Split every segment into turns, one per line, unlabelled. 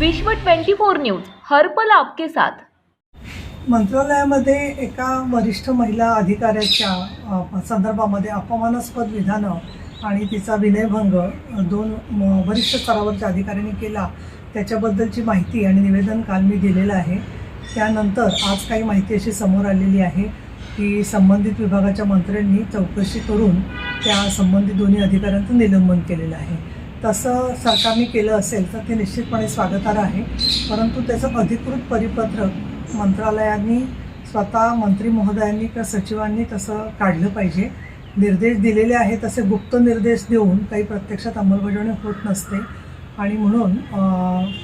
विश्व 24 न्यूज हर्पल आपके साथ.
मंत्रालयामध्ये एका वरिष्ठ महिला अधिकाऱ्याच्या संदर्भामध्ये अपमानास्पद विधानं आणि तिचा विनयभंग दोन म, वरिष्ठ स्तरावरच्या अधिकाऱ्यांनी केला. त्याच्याबद्दलची माहिती आणि निवेदन काल मी दिलेलं आहे. त्यानंतर आज काही माहिती अशी समोर आलेली आहे की संबंधित विभागाच्या मंत्र्यांनी चौकशी करून त्या संबंधित दोन्ही अधिकाऱ्यांचं निलंबन केलेलं आहे. तसं सरकारने केलं असेल तर ते निश्चितपणे स्वागतार्ह आहे. परंतु त्याचं अधिकृत परिपत्रक मंत्रालयांनी स्वतः मंत्री महोदयांनी किंवा सचिवांनी तसं काढलं पाहिजे. निर्देश दिलेले आहेत तसे गुप्त निर्देश देऊन काही प्रत्यक्षात अंमलबजावणी होत नसते. आणि म्हणून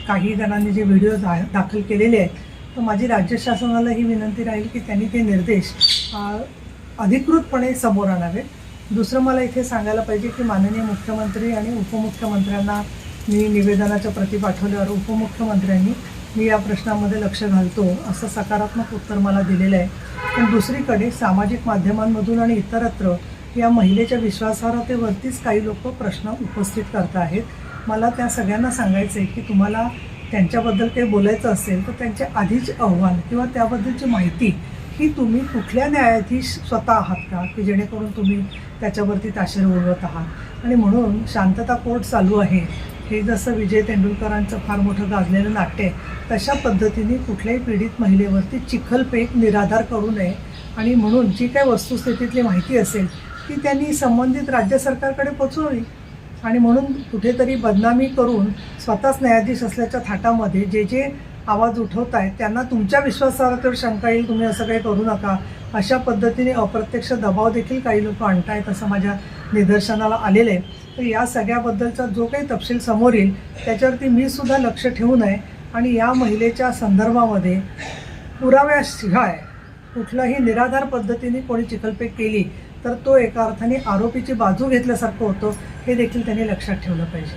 काही जणांनी जे व्हिडिओ दा दाखल केलेले आहेत तर माझी राज्य शासनाला ही विनंती राहील की त्यांनी ते निर्देश अधिकृतपणे समोर आणावेत. दुसरं मला इथे सांगायला पाहिजे की माननीय मुख्यमंत्री आणि उपमुख्यमंत्र्यांना मी निवेदनाच्या प्रती पाठवल्यावर उपमुख्यमंत्र्यांनी मी या प्रश्नामध्ये लक्ष घालतो असं सकारात्मक उत्तर मला दिलेलं आहे. पण दुसरीकडे सामाजिक माध्यमांमधून आणि इतरत्र या महिलेच्या विश्वासार्हतेवरतीच काही लोक प्रश्न उपस्थित करत आहेत. मला त्या सगळ्यांना सांगायचं आहे की तुम्हाला त्यांच्याबद्दल काही बोलायचं असेल तर त्यांचे आधीचे अहवाल किंवा त्याबद्दलची माहिती ही तुम्ही कुठल्या न्यायाधीश स्वतः आहात का? की जेणेकरून तुम्ही त्याच्यावरती ताशेर उडवत आहात? आणि म्हणून शांतता कोर्ट चालू आहे. हे जसं विजय तेंडुलकरांचं फार मोठं गाजलेलं नाट्य आहे तशा पद्धतीने कुठल्याही पीडित महिलेवरती चिखलपेक निराधार करू नये. आणि म्हणून जी काही वस्तुस्थितीतली माहिती असेल ती त्यांनी संबंधित राज्य सरकारकडे पोचवावी. आणि म्हणून कुठेतरी बदनामी करून स्वतःच न्यायाधीश असल्याच्या थाटामध्ये जे जे आवाज उठवत आहेत त्यांना तुमच्या विश्वासार्हतेवर शंका येईल तुम्ही असं काही करू नका. अशा पद्धतीने अप्रत्यक्ष दबाव देखील काही लोक आणतायत असं माझ्या निदर्शनाला आलेलं आहे. तर या सगळ्याबद्दलचा जो काही तपशील समोर येईल त्याच्यावरती मी सुद्धा लक्ष ठेवून आहे आणि या महिलेच्या संदर्भामध्ये पुराव्याशिवाय कुठलंही निराधार पद्धतीने कोणी चिखलपेक केली तर तो एका अर्थाने आरोपीची बाजू घेतल्यासारखं होतं हे देखील त्यांनी लक्षात ठेवलं पाहिजे.